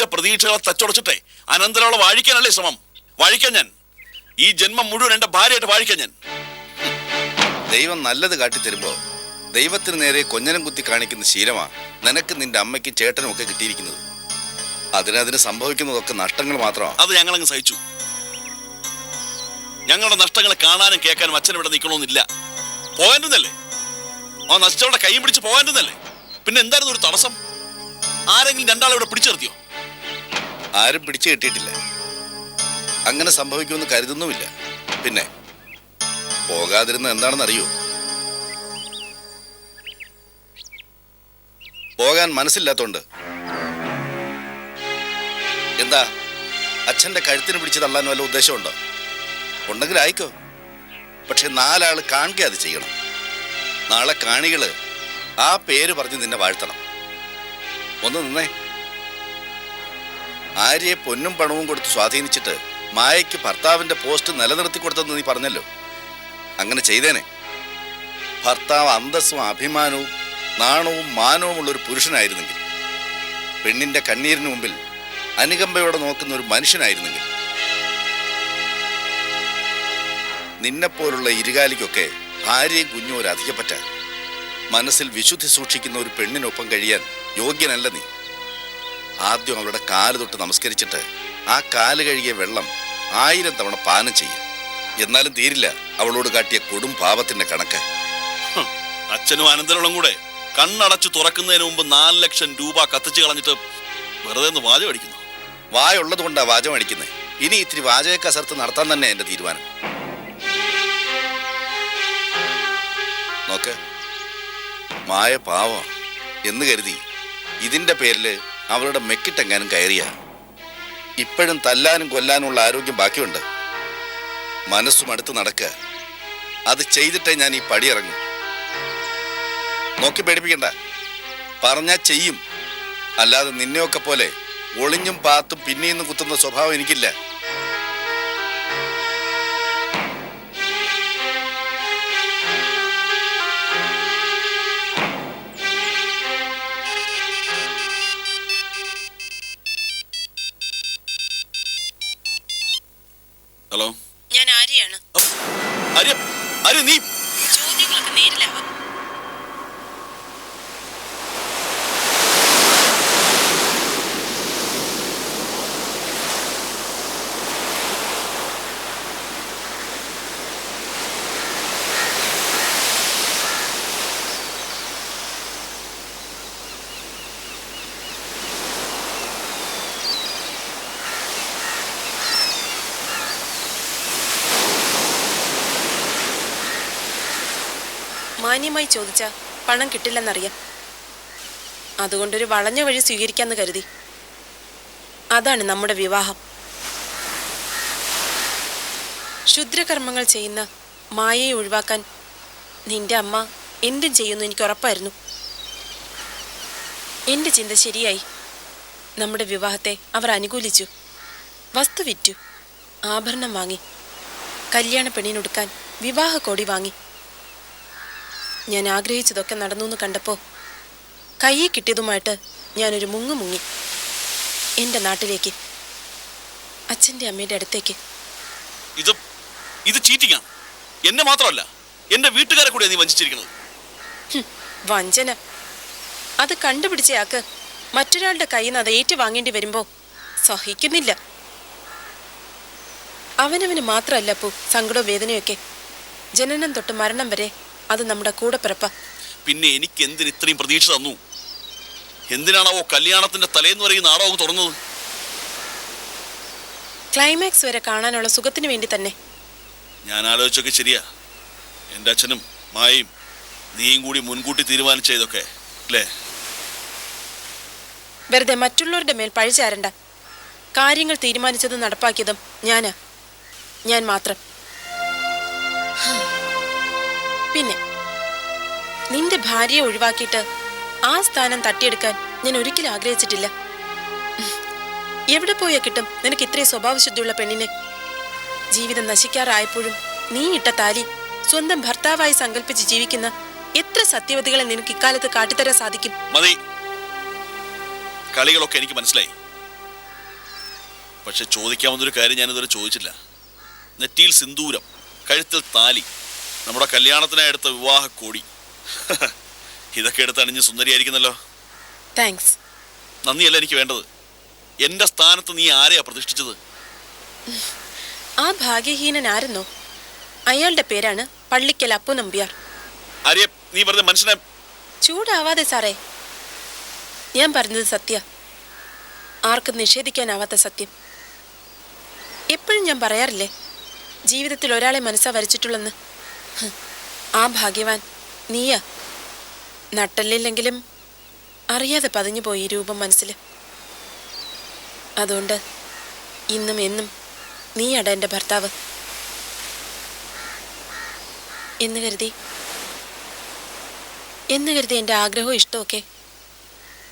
നിന്റെ പ്രതീക്ഷകളെ തച്ചുടച്ചിട്ടെ. അനന്തരവളെ വാഴിക്കാനല്ലേ ശ്രമം? വാഴിക്കാൻ ഞാൻ. ഈ ജന്മം മുഴുവൻ എന്റെ ഭാര്യയായിട്ട് വാഴിക്കാൻ ഞാൻ. ദൈവം നല്ലത് കാട്ടിത്തരുമ്പോ ദൈവത്തിന് നേരെ കൊഞ്ഞനം കുത്തി കാണിക്കുന്ന ശീലമാ നിനക്ക് നിന്റെ അമ്മയ്ക്കും ചേട്ടനും ഒക്കെ കിട്ടിയിരിക്കുന്നത്. അതിനതിന് സംഭവിക്കുന്നതൊക്കെ നഷ്ടങ്ങൾ മാത്രമാണ് അത് ഞങ്ങളങ്ങ് സഹിച്ചു. ഞങ്ങളുടെ നഷ്ടങ്ങളെ കാണാനും കേൾക്കാനും അച്ഛൻ ഇവിടെ നിൽക്കണമെന്നില്ല പോകാന്റെന്നല്ലേ ആ നശിച്ചവളുടെ കൈ പിടിച്ച് പോകാന്റെന്നല്ലേ പിന്നെ എന്തായിരുന്നു ഒരു തടസ്സം? ആരെങ്കിലും രണ്ടാളെ ഇവിടെ പിടിച്ചു നിർത്തിയോ ആരും പിടിച്ചു കിട്ടിയിട്ടില്ല. അങ്ങനെ സംഭവിക്കുമെന്ന് കരുതുന്നുമില്ല. പിന്നെ പോകാതിരുന്ന എന്താണെന്ന് അറിയോ പോകാൻ മനസ്സില്ലാത്തോണ്ട്. എന്താ അച്ഛന്റെ കഴുത്തിന് പിടിച്ച് തള്ളാൻ വല്ല ഉദ്ദേശമുണ്ടോ? ഉണ്ടെങ്കിൽ ആയിക്കോ. പക്ഷെ നാലാൾ കാണുക അത് ചെയ്യണം. നാളെ കാണികൾ ആ പേര് പറഞ്ഞ് നിന്നെ വാഴ്ത്തണം. ഒന്ന് നിന്നേ. ആര്യയെ പൊന്നും പണവും കൊടുത്ത് സ്വാധീനിച്ചിട്ട് മായയ്ക്ക് ഭർത്താവിന്റെ പോസ്റ്റ് നിലനിർത്തി കൊടുത്തെന്ന് നീ പറഞ്ഞല്ലോ. അങ്ങനെ ചെയ്തേനെ. ഭർത്താവ് അന്തസ്സും അഭിമാനവും നാണവും മാനവും ഉള്ള ഒരു പുരുഷനായിരുന്നെങ്കിൽ പെണ്ണിന്റെ കണ്ണീരിന് മുമ്പിൽ അനുകമ്പയോടെ നോക്കുന്ന ഒരു മനുഷ്യനായിരുന്നെങ്കിൽ നിന്നെപ്പോലുള്ള ഇരുകാലിക്കൊക്കെ ഭാര്യയും കുഞ്ഞും ഒരു അധികപ്പറ്റ മനസ്സിൽ വിശുദ്ധി സൂക്ഷിക്കുന്ന ഒരു പെണ്ണിനൊപ്പം കഴിയാൻ യോഗ്യനല്ല നീ. ആദ്യം അവളുടെ കാൽ തൊട്ട് നമസ്കരിച്ചിട്ട് ആ കാൽ കഴുകിയ വെള്ളം ആയിരം തവണ പാനം ചെയ്യും. എന്നാലും തീരില്ല അവളോട് കാട്ടിയ കൊടും പാപത്തിന്റെ കണക്ക്. അച്ഛനും അനന്തരവളും കൂടെ കണ്ണടച്ചു തുറക്കുന്നതിന് മുമ്പ് നാല് ലക്ഷം രൂപ കത്തിച്ചു കളഞ്ഞിട്ട് വെറുതെ ഒന്ന് വാചകം അടിക്കുന്നു. വായുള്ളത് കൊണ്ടാ വാചകം അടിക്കുന്നത് ഇനി ഇത്തിരി വാചക കസർത്ത് നടത്താൻ തന്നെ എന്റെ തീരുമാനം. നോക്ക് മായ പാവം എന്ന് കരുതി ഇതിന്റെ പേരിൽ അവളുടെ മെക്കിട്ടെങ്ങാനും കയറിയ? ഇപ്പോഴും തല്ലാനും കൊല്ലാനുമുള്ള ആരോഗ്യം ബാക്കിയുണ്ട്. മനസ്സും അടുത്ത് നടക്കുക അത് ചെയ്തിട്ടേ ഞാൻ ഈ പടിയിറങ്ങും. നോക്കി പേടിപ്പിക്കണ്ട. പറഞ്ഞാ ചെയ്യും. അല്ലാതെ നിന്നെയൊക്കെ പോലെ ഒളിഞ്ഞും പാത്തും പിന്നെയും കുത്തുന്ന സ്വഭാവം എനിക്കില്ല. ആര്യ അരി നീ. ചോദ്യങ്ങളൊക്കെ നേരിലാവാം. മാന്യമായി ചോദിച്ച പണം കിട്ടില്ലെന്നറിയാം. അതുകൊണ്ടൊരു വളഞ്ഞ വഴി സ്വീകരിക്കാന്ന് കരുതി. അതാണ് നമ്മുടെ വിവാഹം. ക്ഷുദ്രകർമ്മങ്ങൾ ചെയ്യുന്ന മായയെ ഒഴിവാക്കാൻ നിന്റെ അമ്മ എന്തും ചെയ്യുന്നു എനിക്ക് ഉറപ്പായിരുന്നു. എന്റെ ചിന്ത ശരിയായി. നമ്മുടെ വിവാഹത്തെ അവർ അനുകൂലിച്ചു. വസ്തു വിറ്റു. ആഭരണം വാങ്ങി. കല്യാണ പെണ്ണിനൊടുക്കാൻ വിവാഹ കോടി വാങ്ങി. ഞാൻ ആഗ്രഹിച്ചതൊക്കെ നടന്നു എന്ന് കണ്ടപ്പോൾ കയ്യിൽ കിട്ടിയതുമായിട്ട് ഞാനൊരു മുങ്ങു മുങ്ങി. എന്റെ നാട്ടിലേക്ക് അച്ഛന്റെ അമ്മയുടെ അടുത്തേക്ക്. ഇത് ഇത് ചീറ്റിങ്ങാണ് എന്നെ മാത്രമല്ല എന്റെ വീട്ടുകാരെ കൂടെ നീ വഞ്ചിച്ചിരിക്കുന്നത്. വഞ്ചന. അത് കണ്ടുപിടിച്ചയാൾക്ക് മറ്റൊരാളുടെ കയ്യിൽ നിന്ന് അത് ഏറ്റുവാങ്ങേണ്ടി വരുമ്പോൾ സഹിക്കുന്നില്ല. അവനവന് മാത്രമല്ല പൂ സങ്കടവും വേദനയൊക്കെ ജനനം തൊട്ട് മരണം വരെ അത് നമ്മുടെ കൂടെ പിറപ്പ. പിന്നെ എനിക്ക് എന്തിന് ഇത്രയും പ്രതീക്ഷ തന്നു? എന്തിനാണാവോ കല്യാണത്തിന്റെ തലേന്ന് വരെ ഈ നാടകം തുറന്നത്? ക്ലൈമാക്സ് വരെ കാണാനുള്ള സുഖത്തിന് വേണ്ടി തന്നെ. ഞാൻ ആലോചിച്ചൊക്കെ ശരിയാ. എന്റെ അച്ഛനും മായയും നീയും കൂടി മുൻകൂട്ടി തീരുമാനിച്ച ഇതൊക്കെ അല്ലേ? വെറുതെ മറ്റുള്ളവരുടെ മേൽ പഴിചാരണ്ട കാര്യങ്ങൾ തീരുമാനിച്ചതും നടപ്പാക്കിയതും ഞാനാ. ഞാൻ മാത്രം. പിന്നെ നിന്റെ ഭാര്യയെ ഒഴിവാക്കിയിട്ട് ആ സ്ഥാനം തട്ടിയെടുക്കാൻ ഞാൻ ഒരിക്കലും ആഗ്രഹിച്ചിട്ടില്ല. എവിടെ പോയാ കിട്ടും? നിനക്ക് ഇത്രയും സ്വഭാവശുദ്ധിയുള്ള പെണ്ണിനെ. ജീവിതം നശിക്കാറായപ്പോഴും നീ ഇട്ട താലി സ്വന്തം ഭർത്താവായി സങ്കല്പിച്ച് ജീവിക്കുന്ന എത്ര സത്യവതികളെ നിനക്ക് ഇക്കാലത്ത് കാട്ടിത്തരാൻ സാധിക്കും? മതി. കളികളൊക്കെ എനിക്ക് മനസ്സിലായി. പക്ഷെ ചോദിക്കാവുന്നൊരു കാര്യം ഞാനിതുവരെ ചോദിച്ചില്ല. നെറ്റിയിൽ സിന്ദൂരം കഴുത്തിൽ താലി നമ്മുടെ കല്യാണത്തിനായി എടുത്ത വിവാഹ കോടി. ഇതൊക്കെ എടുത്ത് അണിഞ്ഞ് സുന്ദരിയായിരിക്കുന്നല്ലോ. താങ്ക്സ് നന്ദിയല്ല എനിക്ക് വേണ്ടത്? എന്റെ സ്ഥാനത്ത് നീ ആരെയാ പ്രതിഷ്ഠിച്ചത്? ആ ഭാഗ്യഹീനൻ ആരെന്നോ? അയാളുടെ പേരാണ് പള്ളിക്കൽ അപ്പു നമ്പ്യാർ. അരിയ നീ പറഞ്ഞ മനുഷ്യനെ ചൂടാവാതെ സാറേ. ഞാൻ പറഞ്ഞത് സത്യ. ആർക്കും നിഷേധിക്കാനാവാത്ത സത്യം. എപ്പോഴും ഞാൻ പറയാറില്ലേ? ജീവിതത്തിൽ ഒരാളെ മനസ്സാ വരച്ചിട്ടുള്ളെന്ന്. ആ ഭാഗ്യവാൻ നീയ. നട്ടല്ലില്ലെങ്കിലും അറിയാതെ പതിഞ്ഞു പോയി രൂപം മനസ്സിൽ. അതുകൊണ്ട് ഇന്നും എന്നും നീയട എന്റെ ഭർത്താവ്. എന്ന് കരുതി എന്ന് കരുതി എന്റെ ആഗ്രഹവും ഇഷ്ടമൊക്കെ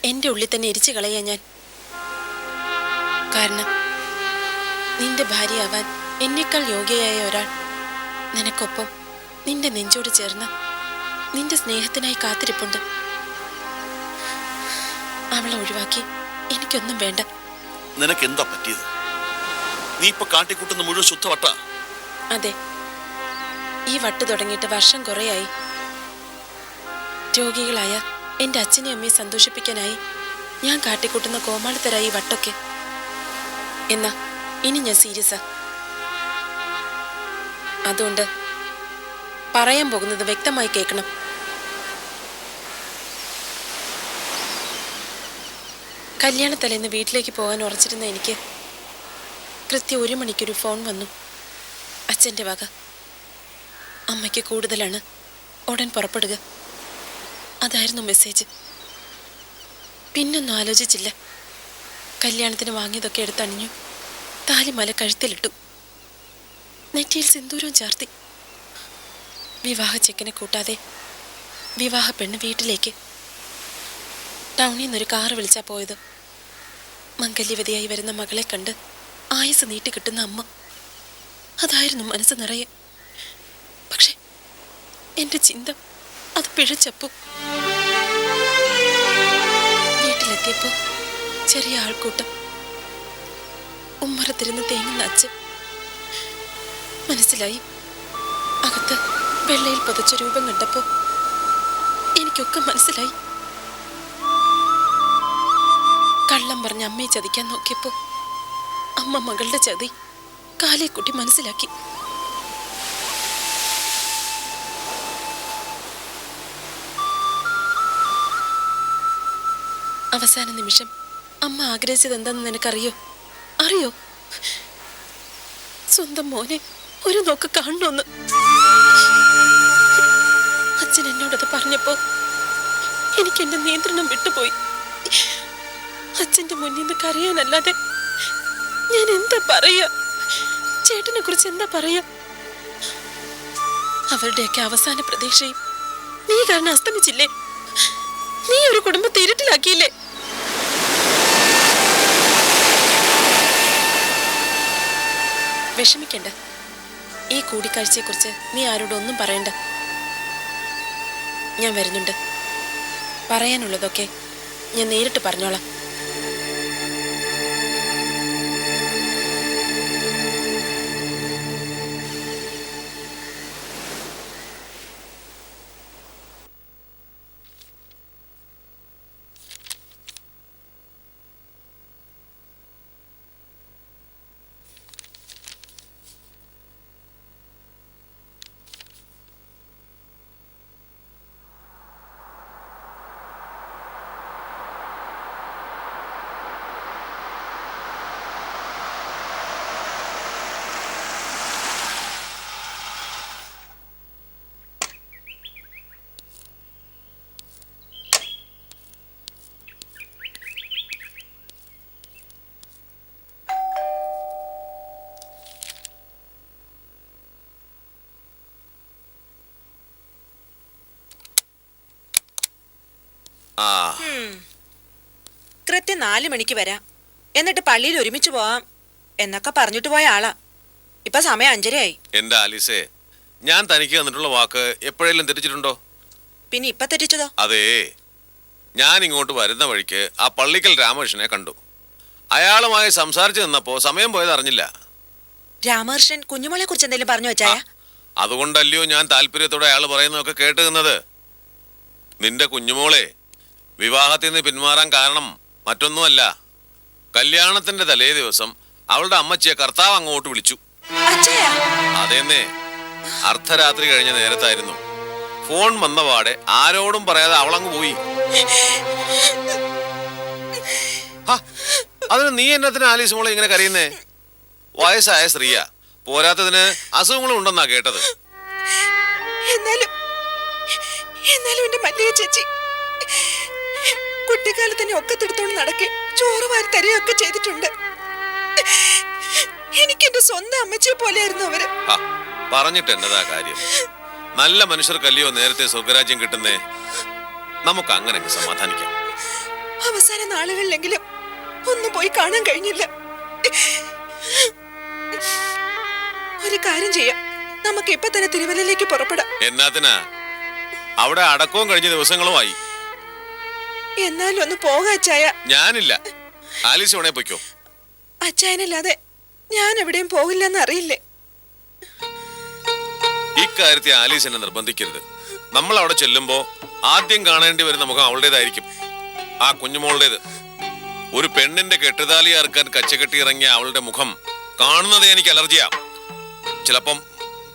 എന്റെ ഉള്ളിൽ തന്നെ എരിച്ചു കളയാ ഞാൻ. കാരണം നിന്റെ ഭാര്യയാവാൻ എന്നേക്കാൾ യോഗ്യയായ ഒരാൾ നിനക്കൊപ്പം നിന്റെ നെഞ്ചോട് ചേർന്ന് നിന്റെ സ്നേഹത്തിനായി കാത്തിരിപ്പുണ്ട്. അവളെ ഒഴിവാക്കി എനിക്കൊന്നും വേണ്ട. നിനക്ക് എന്താ പറ്റിയത്? നീ ഇപ്പൊ കാട്ടിക്കൂട്ടുന്ന മുഴുവൻ ശുദ്ധവട്ട അതെ. ഈ വട്ട് തുടങ്ങിയിട്ട് വർഷം കുറേയായി. രോഗികളായ എന്റെ അച്ഛനെയും അമ്മയെ സന്തോഷിപ്പിക്കാനായി ഞാൻ കാട്ടിക്കൂട്ടുന്ന കോമാളിത്തരായി ഈ വട്ടൊക്കെ. എന്നാ ഇനി ഞാൻ സീരിയസാ. അതുകൊണ്ട് പറയാൻ പോകുന്നത് വ്യക്തമായി കേൾക്കണം. കല്യാണത്തലേന്ന് വീട്ടിലേക്ക് പോകാൻ ഉറച്ചിരുന്ന എനിക്ക് കൃത്യം ഒരു മണിക്കൊരു ഫോൺ വന്നു. അച്ഛന്റെ വക. അമ്മയ്ക്ക് കൂടുതലാണ്. ഉടൻ പുറപ്പെടുക. അതായിരുന്നു മെസ്സേജ്. പിന്നൊന്നും ആലോചിച്ചില്ല. കല്യാണത്തിന് വാങ്ങിയതൊക്കെ എടുത്തണിഞ്ഞു. താലിമല കഴുത്തിലിട്ടു. നെറ്റിയിൽ സിന്ദൂരവും ചാർത്തി. വിവാഹ ചെക്കിനെ കൂട്ടാതെ വിവാഹ പെണ്ണ് വീട്ടിലേക്ക് ടൗണിൽ നിന്നൊരു കാറ് വിളിച്ചാ പോയത്. മംഗല്യവതിയായി വരുന്ന മകളെ കണ്ട് ആയുസ് നീട്ടി കിട്ടുന്ന അമ്മ. അതായിരുന്നു മനസ്സ് നിറയെ. പക്ഷെ എന്റെ ചിന്ത അത് പിഴച്ചപ്പു. വീട്ടിലെത്തിയപ്പോ ചെറിയ ആൾക്കൂട്ടം. ഉമ്മറത്തിരുന്ന് തേങ്ങുന്ന അച്ഛൻ മനസ്സിലായി. അകത്ത് വെള്ളയിൽ പതിച്ച രൂപം കണ്ടപ്പോ എനിക്കൊക്കെ മനസ്സിലായി. കള്ളം പറഞ്ഞ് അമ്മയെ ചതിക്കാൻ നോക്കിയപ്പോ അമ്മ മകളുടെ ചതി കാലേക്കുട്ടി മനസ്സിലാക്കി. അവസാന നിമിഷം അമ്മ ആഗ്രഹിച്ചത് എന്താന്ന് നിനക്കറിയോ? അറിയോ? സ്വന്തം മോനെ ഒരു നോക്ക് കാണണമെന്ന് അച്ഛൻ എന്നോടത് പറഞ്ഞപ്പോ എനിക്ക് എന്റെ നിയന്ത്രണം വിട്ടുപോയി. അച്ഛന്റെ മുന്നിൽ നിന്ന് കരയാനല്ലാതെ ഞാൻ എന്താ പറയാ? ചേട്ടനെ കുറിച്ച് എന്താ പറയാ? അവരുടെയൊക്കെ അവസാന പ്രതീക്ഷയും നീ കാരണം അസ്തമിച്ചില്ലേ? നീ ഒരു കുടുംബത്തെ ഇരുട്ടിലാക്കിയില്ലേ? വിഷമിക്കണ്ട. ഈ കൂടിക്കാഴ്ചയെക്കുറിച്ച് നീ ആരോടൊന്നും പറയണ്ട. ഞാൻ വരുന്നുണ്ട്. പറയാനുള്ളതൊക്കെ ഞാൻ നേരിട്ട് പറഞ്ഞോളാം. ആ. കൃത്യം നാല് മണിക്ക് വരാം. എന്നിട്ട് പള്ളിയിൽ ഒരുമിച്ച് പോവാം എന്നൊക്കെ പറഞ്ഞിട്ട് പോയ ആളാ. ഇപ്പൊ സമയം അഞ്ചരയായി. എന്റെ ആലീസേ ഞാൻ തനിക്ക് തന്നിട്ടുള്ള വാക്ക് എപ്പോഴെങ്കിലും തെറ്റിച്ചിട്ടുണ്ടോ? പിന്നെ ഇപ്പൊ തെറ്റിച്ചതോ? അതേ. ഞാൻ ഇങ്ങോട്ട് വരുന്ന വഴിക്ക് ആ പള്ളിക്കൽ രാമകൃഷ്ണനെ കണ്ടു. അയാളുമായി സംസാരിച്ചു നിന്നപ്പോ സമയം പോയത് അറിഞ്ഞില്ല. രാമകൃഷ്ണൻ കുഞ്ഞുമോളെ കുറിച്ച് എന്തെങ്കിലും പറഞ്ഞു വെച്ചായ? അതുകൊണ്ടല്ലയോ ഞാൻ താല്പര്യത്തോടെ അയാൾ പറയുന്നതൊക്കെ കേട്ട് നിന്നത്? നിന്റെ കുഞ്ഞുമോളെ വിവാഹത്തിൽ നിന്ന് പിന്മാറാൻ കാരണം മറ്റൊന്നുമല്ല. കല്യാണത്തിന്റെ തലേ ദിവസം അവളുടെ അമ്മച്ചിയെ കർത്താവ് അങ്ങോട്ട് വിളിച്ചു. അതെന്നെ അർദ്ധരാത്രി കഴിഞ്ഞ നേരത്തായിരുന്നു. ഫോൺ വന്നപാടെ ആരോടും പറയാതെ അവളങ്ങ് പോയി. അതിന് നീ എന്നത്തിന് ആലീസ് മോളെ ഇങ്ങനെ കരയുന്നേ? വയസ്സായ സ്ത്രീയ. പോരാത്തതിന് അസുഖങ്ങളും ഉണ്ടെന്നാ കേട്ടത്. എന്നാലും എന്നാലും എന്റെ മല്ലിക ചേച്ചി കുട്ടിക്കാലത്ത് തന്നെ ഒക്കത്തെടുത്തോണ്ട് നടക്കെ ചോറ് വാരി തരികയൊക്കെ ചെയ്തിട്ടുണ്ട്. എനിക്ക് എന്റെ സ്വന്തം അമ്മച്ചിയെ പോലെയായിരുന്നു അവർ. പറഞ്ഞിട്ട് എന്നതാ കാര്യം? നല്ല മനുഷ്യർക്കല്ലയോ നേരത്തെ സ്വർഗരാജ്യം കിട്ടുന്നേ? നമുക്ക് അങ്ങനെ സമാധാനിക്കാം. അവസാന നാളുകളിലെങ്കിലും ഒന്നും പോയി കാണാൻ കഴിഞ്ഞില്ല. ഒരു കാര്യം ചെയ്യാം. നമുക്ക് ഇപ്പൊ തന്നെ തിരുവല്ലയിലേക്ക് പുറപ്പെടാം. എന്നാത്തിനാ അവിടെ അടക്കവും കഴിഞ്ഞ ദിവസങ്ങളുമായി. എന്നാലും ഒന്ന് പോകാ അച്ചായ. ഞാനില്ല. ആലീസ് വേണേ പൊയ്ക്കോ. അച്ചായനല്ലാതെ ഞാൻ എവിടെയും പോകില്ലെന്ന് അറിയില്ലേ? ഇക്കാര്യത്തെ ആലീസ് എന്നെ നിർബന്ധിക്കരുത്. നമ്മൾ അവിടെ ചെല്ലുമ്പോ ആദ്യം കാണേണ്ടി വരുന്ന മുഖം അവളുടേതായിരിക്കും. ആ കുഞ്ഞുമോളുടേത്. ഒരു പെണ്ണിന്റെ കെട്ടുതാലി അറുക്കാൻ കച്ചകെട്ടി ഇറങ്ങിയ അവളുടെ മുഖം കാണുന്നത് എനിക്ക് അലർജിയാ. ചിലപ്പം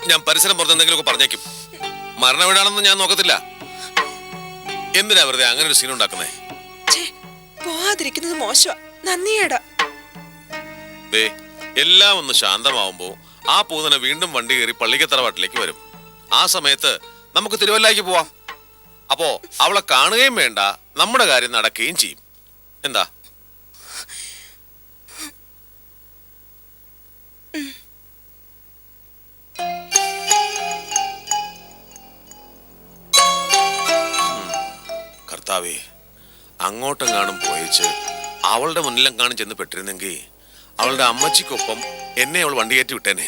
ഞാൻ പരിസരം പുറത്ത് എന്തെങ്കിലുമൊക്കെ പറഞ്ഞേക്കും. മരണവീടാണെന്ന് ഞാൻ നോക്കത്തില്ല. എന്തിനാ വെറുതെ അങ്ങനെ ഒരു സീൻ ഉണ്ടാക്കുന്നേ? പോവാതിരിക്കുന്നത് മോശമാ. നന്ദിയേടാ. ദേ എല്ലാം ഒന്ന് ശാന്തമാവുമ്പോ ആ പൂതന വീണ്ടും വണ്ടി കയറി പള്ളിക്കത്തറവാട്ടിലേക്ക് വരും. ആ സമയത്ത് നമുക്ക് തിരുവല്ലയ്ക്ക് പോവാം. അപ്പോ അവളെ കാണുകയും വേണ്ട നമ്മുടെ കാര്യം നടക്കുകയും ചെയ്യും. എന്താ? കർത്താവേ അങ്ങോട്ടെങ്ങാനും പോയിച്ച് അവളുടെ മുന്നിലെങ്ങാനും ചെന്ന് പെട്ടിരുന്നെങ്കിൽ അവളുടെ അമ്മച്ചിക്കൊപ്പം എന്നെ അവൾ വണ്ടി കയറ്റി വിട്ടേനെ.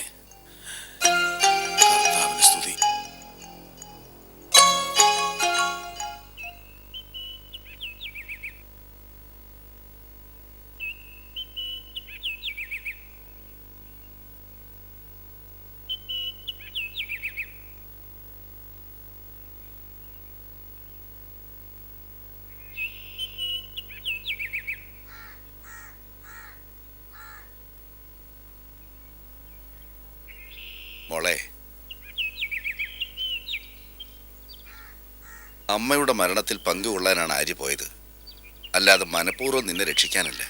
അമ്മയുടെ മരണത്തിൽ പങ്കുകൊള്ളാനാണ് ആര്യ പോയത്. അല്ലാതെ മനഃപൂർവം നിന്നെ രക്ഷിക്കാനല്ല.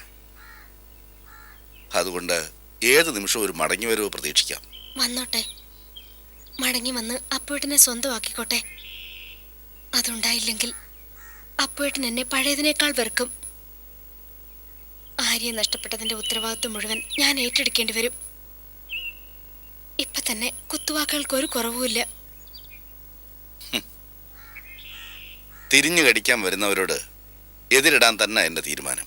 അതുകൊണ്ട് ഏത് നിമിഷവും ഒരു മടങ്ങി വരവ് പ്രതീക്ഷിക്കാം. വന്നോട്ടെ. മടങ്ങി വന്ന് അപ്പുവേട്ടനെ സ്വന്തമാക്കിക്കോട്ടെ. അതുണ്ടായില്ലെങ്കിൽ അപ്പുവേട്ടൻ എന്നെ പഴയതിനേക്കാൾ വെറുക്കും. ആര്യെ നഷ്ടപ്പെട്ടതിന്റെ ഉത്തരവാദിത്വം മുഴുവൻ ഞാൻ ഏറ്റെടുക്കേണ്ടി വരും. ഇപ്പൊ തന്നെ കുത്തുവാക്കുകൾക്ക് ഒരു കുറവുമില്ല. തിരിഞ്ഞു കടിക്കാൻ വരുന്നവരോട് എതിരിടാൻ തന്നെ എന്റെ തീരുമാനം.